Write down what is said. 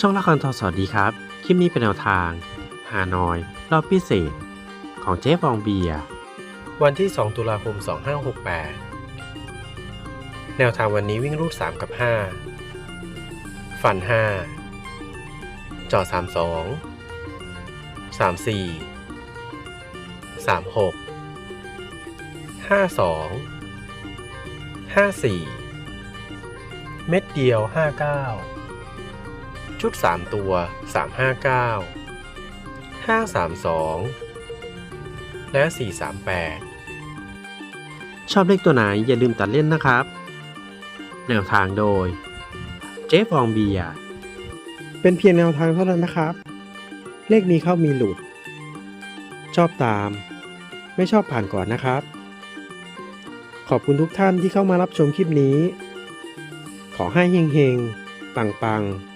ช่องละครทอสวัสดีครับ คลิปนี้เป็นแนวทาง ฮานอย รอบพิเศษ ของเจ๊ฟองเบีย วันที่ 2 ตุลาคม 2568 แนวทางวันนี้วิ่งรูด 3 กับ 5 ฟัน 5 จอ 32 34 36 52 54 เม็ดเดียว 59 ชุด 3 ตัว 359 532 และ 438 ชอบเลขตัวไหนอย่าลืมตัดเล่นนะครับ แนวทางโดย เจ๊ฟองเบียร์เป็นเพียงแนวทางเท่านั้นนะครับ เลขมีเข้ามีหลุด ชอบตาม ไม่ชอบผ่านก่อนนะครับ ขอบคุณทุกท่านที่เข้ามารับชมคลิปนี้ ขอให้เฮงๆ ปังๆ